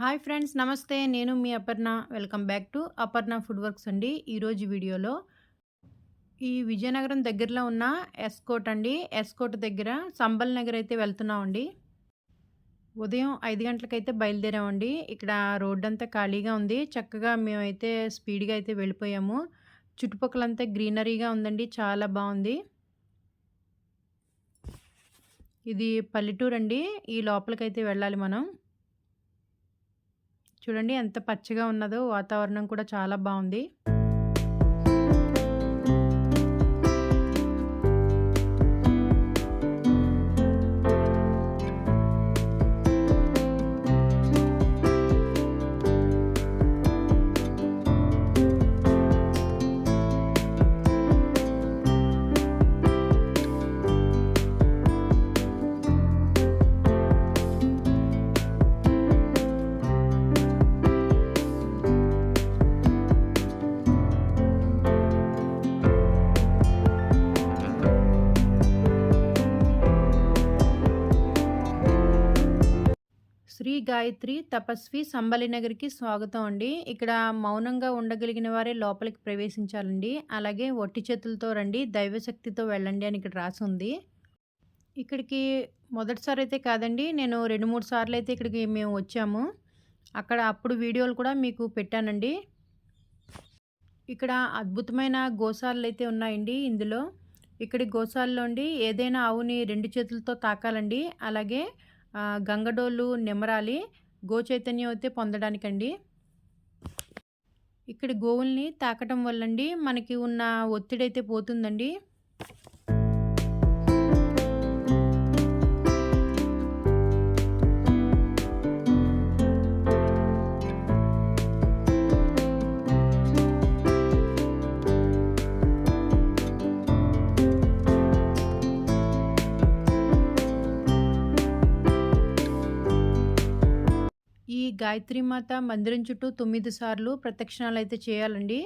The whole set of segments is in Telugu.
హాయ్ ఫ్రెండ్స్ నమస్తే. నేను మీ Aparna. Welcome back to Aparna food works అండి. ఈరోజు వీడియోలో ఈ విజయనగరం దగ్గరలో ఉన్న ఎస్కోట్ అండి. ఎస్కోట్ దగ్గర సంబల్ నగర్ అయితే వెళ్తున్నామండి. ఉదయం ఐదు గంటలకైతే బయలుదేరామండి. ఇక్కడ రోడ్డు అంతా ఖాళీగా ఉంది. చక్కగా మేమైతే స్పీడ్గా అయితే వెళ్ళిపోయాము. చుట్టుపక్కలంతా గ్రీనరీగా ఉందండి. చాలా బాగుంది. ఇది పల్లెటూరు అండి ఈ లోపలికైతే వెళ్ళాలి మనం. చూడండి ఎంత పచ్చగా ఉన్నదో వాతావరణం కూడా చాలా బాగుంది. గాయత్రి తపస్వి సంబలినగర్కి స్వాగతం అండి. ఇక్కడ మౌనంగా ఉండగలిగిన వారే లోపలికి ప్రవేశించాలండి. అలాగే ఒట్టి చేతులతో రండి దైవశక్తితో వెళ్ళండి అని ఇక్కడ రాసి ఉంది. ఇక్కడికి మొదటిసారి అయితే కాదండి నేను రెండు మూడు సార్లు అయితే ఇక్కడికి మేము వచ్చాము. అక్కడ అప్పుడు వీడియోలు కూడా మీకు పెట్టానండి. ఇక్కడ అద్భుతమైన గోశాలలు అయితే ఉన్నాయండి ఇందులో. ఇక్కడి గోశాలలో ఏదైనా ఆవుని రెండు చేతులతో తాకాలండి. అలాగే గంగడోళ్ళు నిమ్మరాలి గోచైతన్యం అయితే పొందడానికండి. ఇక్కడ గోవుల్ని తాకటం వల్లండి. మనకి ఉన్న ఒత్తిడి అయితే పోతుందండి. గాయత్రీమాత మందిరం చుట్టూ తొమ్మిది సార్లు ప్రదక్షిణాలు అయితే చేయాలండి.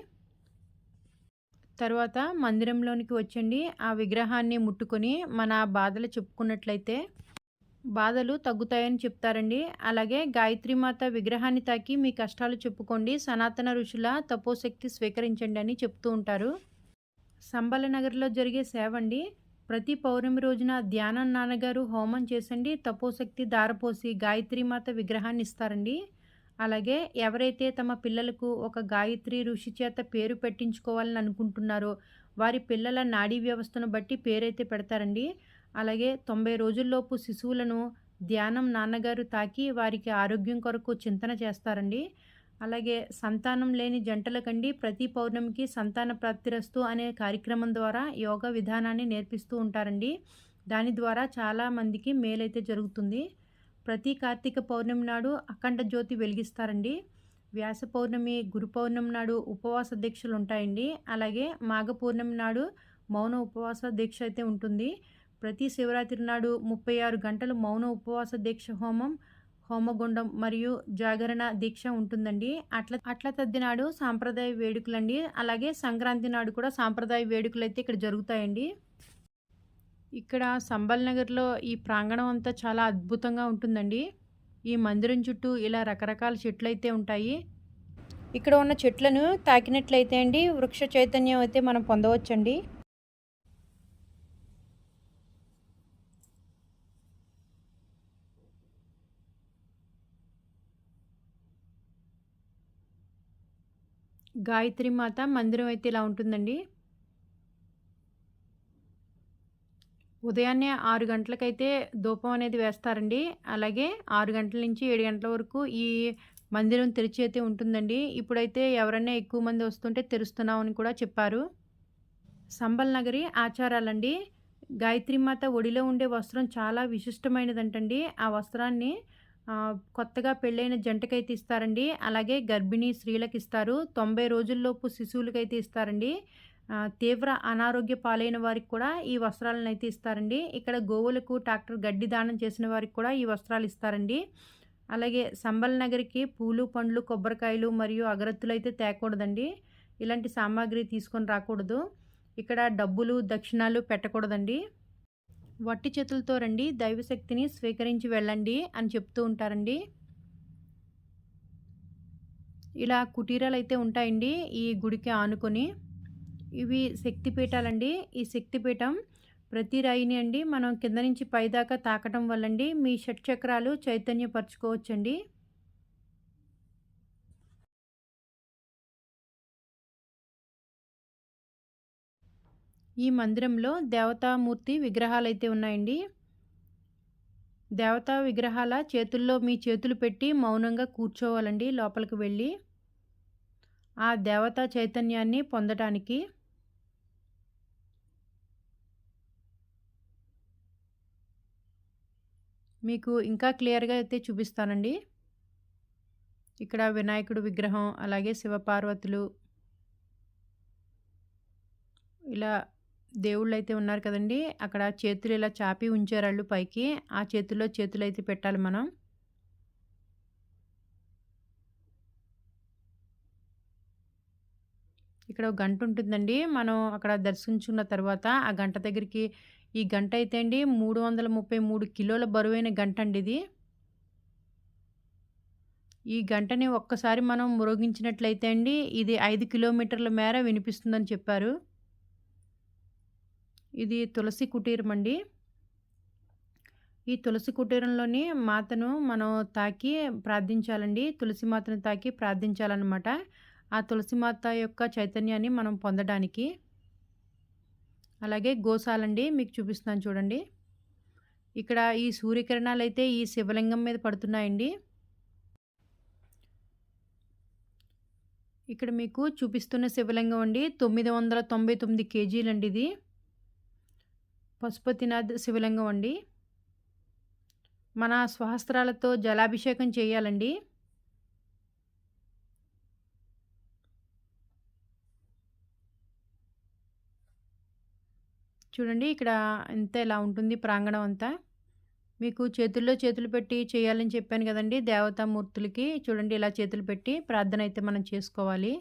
తర్వాత మందిరంలోనికి వచ్చండి. ఆ విగ్రహాన్ని ముట్టుకొని మన బాధలు చెప్పుకున్నట్లయితే బాధలు తగ్గుతాయని చెప్తారండి. అలాగే గాయత్రీమాత విగ్రహాన్ని తాకి మీ కష్టాలు చెప్పుకోండి. సనాతన ఋషుల తపోశక్తి స్వీకరించండి అని చెప్తూ ఉంటారు. సంబల నగర్లో జరిగే సేవ అండి ప్రతి పౌర్ణమి రోజున ధ్యానం నాన్నగారు హోమం చేసండి తపోశక్తి దారపోసి గాయత్రీమాత విగ్రహాన్ని ఇస్తారండి. అలాగే ఎవరైతే తమ పిల్లలకు ఒక గాయత్రి ఋషి చేత పేరు పెట్టించుకోవాలని అనుకుంటున్నారో వారి పిల్లల నాడీ వ్యవస్థను బట్టి పేరైతే పెడతారండి. అలాగే తొంభై రోజుల్లోపు శిశువులను ధ్యానం నాన్నగారు తాకి వారికి ఆరోగ్యం కొరకు చింతన చేస్తారండి. అలాగే సంతానం లేని జంటలకండి ప్రతి పౌర్ణమికి సంతాన ప్రాప్తిరస్తు అనే కార్యక్రమం ద్వారా యోగా విధానాన్ని నేర్పిస్తూ ఉంటారండి. దాని ద్వారా చాలామందికి మేలైతే జరుగుతుంది. ప్రతి కార్తీక పౌర్ణమి నాడు అఖండ జ్యోతి వెలిగిస్తారండి. వ్యాస పౌర్ణమి గురు పౌర్ణమి నాడు ఉపవాస దీక్షలు ఉంటాయండి. అలాగే మాఘ పౌర్ణమి నాడు మౌన ఉపవాస దీక్ష అయితే ఉంటుంది. ప్రతి శివరాత్రి నాడు ముప్పై ఆరు గంటలు మౌన ఉపవాస దీక్ష హోమం హోమగుండం మరియు జాగరణ దీక్ష ఉంటుందండి. అట్ల అట్ల తద్ది నాడు సాంప్రదాయ వేడుకలండి. అలాగే సంక్రాంతి నాడు కూడా సాంప్రదాయ వేడుకలు అయితే ఇక్కడ జరుగుతాయండి. ఇక్కడ సంబల్ నగర్లో ఈ ప్రాంగణం అంతా చాలా అద్భుతంగా ఉంటుందండి. ఈ మందిరం చుట్టూ ఇలా రకరకాల చెట్లు అయితే ఉంటాయి. ఇక్కడ ఉన్న చెట్లను తాకినట్లయితే అండి వృక్ష చైతన్యం అయితే మనం పొందవచ్చండి. గాయత్రి మాత మందిరం అయితే ఇలా ఉంటుందండి. ఉదయాన్నే ఆరు గంటలకైతే ధూపం అనేది వేస్తారండి. అలాగే ఆరు గంటల నుంచి ఏడు గంటల వరకు ఈ మందిరం తెరిచి అయితే ఉంటుందండి. ఇప్పుడైతే ఎవరైనా ఎక్కువ మంది వస్తుంటే తెరుస్తున్నామని కూడా చెప్పారు. సంబల్ నగరి ఆచారాలండి. గాయత్రి మాత ఒడిలో ఉండే వస్త్రం చాలా విశిష్టమైనదంటండి. ఆ వస్త్రాన్ని కొత్తగా పెళ్ళైన జంటకైతే ఇస్తారండి అలాగే గర్భిణీ స్త్రీలకు ఇస్తారు తొంభై రోజుల్లోపు శిశువులకైతే ఇస్తారండి తీవ్ర అనారోగ్య పాలైన వారికి కూడా ఈ వస్త్రాలను అయితే ఇస్తారండి ఇక్కడ గోవులకు ట్రాక్టర్ గడ్డి దానం చేసిన వారికి కూడా ఈ వస్త్రాలు ఇస్తారండి అలాగే సంబల్ నగర్కి పూలు పండ్లు కొబ్బరికాయలు మరియు అగరత్తులు అయితే తేకూడదండి. ఇలాంటి సామాగ్రి తీసుకొని రాకూడదు. ఇక్కడ డబ్బులు దక్షిణాలు పెట్టకూడదండి. వట్టి చేతులతో రండి దైవశక్తిని స్వీకరించి వెళ్ళండి అని చెప్తూ ఉంటారండి. ఇలా కుటీరాలు అయితే ఉంటాయండి ఈ గుడికి ఆనుకొని. ఇవి శక్తిపీఠాలండి. ఈ శక్తిపీఠం ప్రతి రాయిని అండి మనం కింద నుంచి పైదాకా తాకటం వల్లండి. మీ షట్చక్రాలు చైతన్యపరచుకోవచ్చండి. ఈ మందిరంలో దేవతామూర్తి విగ్రహాలు అయితే ఉన్నాయండి. దేవతా విగ్రహాల చేతుల్లో మీ చేతులు పెట్టి మౌనంగా కూర్చోవాలండి లోపలికి వెళ్ళి. ఆ దేవతా చైతన్యాన్ని పొందటానికి. మీకు ఇంకా క్లియర్గా అయితే చూపిస్తానండి. ఇక్కడ వినాయకుడు విగ్రహం అలాగే శివపార్వతులు. ఇలా దేవుళ్ళు అయితే ఉన్నారు కదండి. అక్కడ చేతులు ఇలా చాపి ఉంచారు పైకి. ఆ చేతుల్లో చేతులు అయితే పెట్టాలి మనం. ఇక్కడ ఒక గంట ఉంటుందండి. మనం అక్కడ దర్శించుకున్న తర్వాత ఆ గంట దగ్గరికి ఈ గంట అయితే అండి మూడు వందల ముప్పై మూడు కిలోల బరువైన గంట అండి ఇది. ఈ గంటని ఒక్కసారి మనం మ్రోగించినట్లయితే అండి ఇది ఐదు కిలోమీటర్ల మేర వినిపిస్తుందని చెప్పారు. ఇది తులసి కుటీరం అండి. ఈ తులసి కుటీరంలోని మాతను మనం తాకి ప్రార్థించాలండి. తులసి మాతను తాకి ప్రార్థించాలన్నమాట. ఆ తులసి మాత యొక్క చైతన్యాన్ని మనం పొందడానికి. అలాగే గోశాలండి మీకు చూపిస్తున్నాను చూడండి. ఇక్కడ ఈ సూర్యకిరణాలు అయితే ఈ శివలింగం మీద పడుతున్నాయండి. ఇక్కడ మీకు చూపిస్తున్న శివలింగం అండి తొమ్మిది వందల తొంభై తొమ్మిది కేజీలండి ఇది. పశుపతినాథ్ శివలింగం అండి. మన స్వహస్త్రాలతో జలాభిషేకం చేయాలండి. చూడండి ఇక్కడ ఎంత ఇలా ఉంటుంది ప్రాంగణం అంతా. మీకు చేతుల్లో చేతులు పెట్టి చేయాలని చెప్పాను కదండి దేవతామూర్తులకి. చూడండి ఇలా చేతులు పెట్టి ప్రార్థన అయితే మనం చేసుకోవాలి.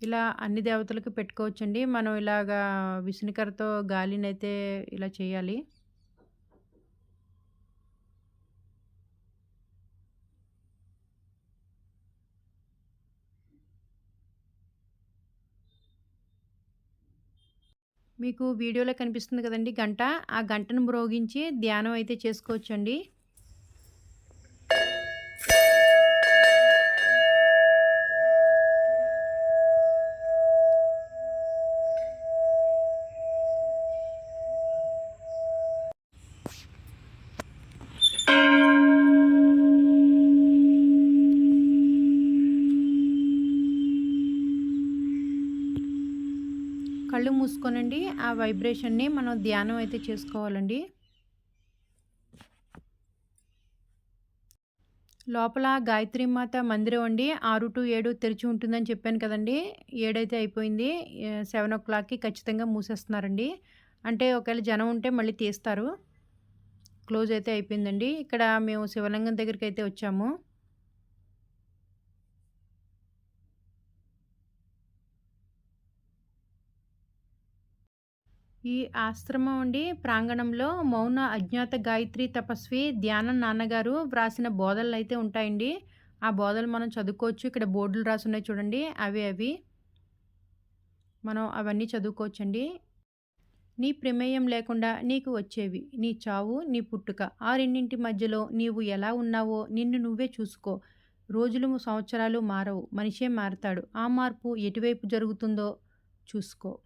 ఇలా అన్ని దేవతలకు పెట్టుకోవచ్చండి. మనం ఇలాగా విసునికరతో గాలినైతే ఇలా చేయాలి. మీకు వీడియోలో కనిపిస్తుంది కదండి గంట. ఆ గంటను మ్రోగించి ధ్యానం అయితే చేసుకోవచ్చండి. కళ్ళు మూసుకోనండి. ఆ వైబ్రేషన్ని మనం ధ్యానం అయితే చేసుకోవాలండి. లోపల గాయత్రి మాత మందిరం అండి. ఆరు టు ఏడు తెరిచి ఉంటుందని చెప్పాను కదండి. ఏడైతే అయిపోయింది సెవెన్ ఓ క్లాక్కి ఖచ్చితంగా మూసేస్తున్నారండి. అంటే ఒకవేళ జనం ఉంటే మళ్ళీ తీస్తారు. క్లోజ్ అయితే అయిపోయిందండి. ఇక్కడ మేము శివలింగం దగ్గరికి అయితే వచ్చాము. ఈ ఆశ్రమం అండి ప్రాంగణంలో మౌన అజ్ఞాత గాయత్రి తపస్వి ధ్యానం నాన్నగారు వ్రాసిన బోధనలు అయితే ఉంటాయండి. ఆ బోధలు మనం చదువుకోవచ్చు. ఇక్కడ బోర్డులు రాసున్నాయి చూడండి. అవి అవి. మనం అవన్నీ చదువుకోవచ్చండి. నీ ప్రమేయం లేకుండా నీకు వచ్చేవి. నీ చావు నీ పుట్టుక. ఆ రెండింటి మధ్యలో నీవు ఎలా ఉన్నావో నిన్ను నువ్వే చూసుకో. రోజులు సంవత్సరాలు మారవు. మనిషే మారతాడు. ఆ మార్పు ఎటువైపు జరుగుతుందో చూసుకో.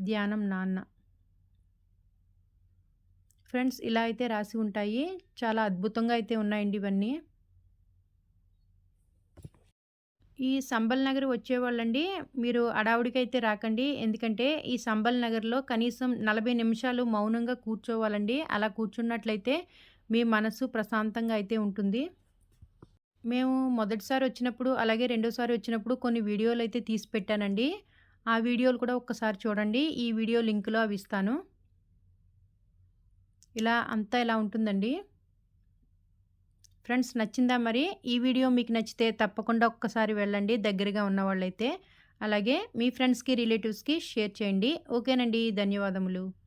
ధ్యానం నాన్న. ఫ్రెండ్స్ ఇలా అయితే రాసి ఉంటాయి. చాలా అద్భుతంగా అయితే ఉన్నాయండి ఇవన్నీ. ఈ సంబల్ నగర్ వచ్చేవాళ్ళండి. మీరు అడావుడికి అయితే రాకండి. ఎందుకంటే ఈ సంబల్ నగర్లో కనీసం నలభై నిమిషాలు మౌనంగా కూర్చోవాలండి. అలా కూర్చున్నట్లయితే మీ మనసు ప్రశాంతంగా అయితే ఉంటుంది. మేము మొదటిసారి వచ్చినప్పుడు అలాగే రెండోసారి వచ్చినప్పుడు కొన్ని వీడియోలు అయితే తీసి పెట్టానండి. ఆ వీడియోలు కూడా ఒక్కసారి చూడండి. ఈ వీడియో లింకులో అవి ఇస్తాను. ఇలా అంతా ఇలా ఉంటుందండి. ఫ్రెండ్స్ నచ్చిందా మరి? ఈ వీడియో మీకు నచ్చితే తప్పకుండా ఒక్కసారి వెళ్ళండి దగ్గరగా ఉన్న వాళ్ళైతే అలాగే మీ ఫ్రెండ్స్కి రిలేటివ్స్కి షేర్ చేయండి. ఓకేనండి. ధన్యవాదములు.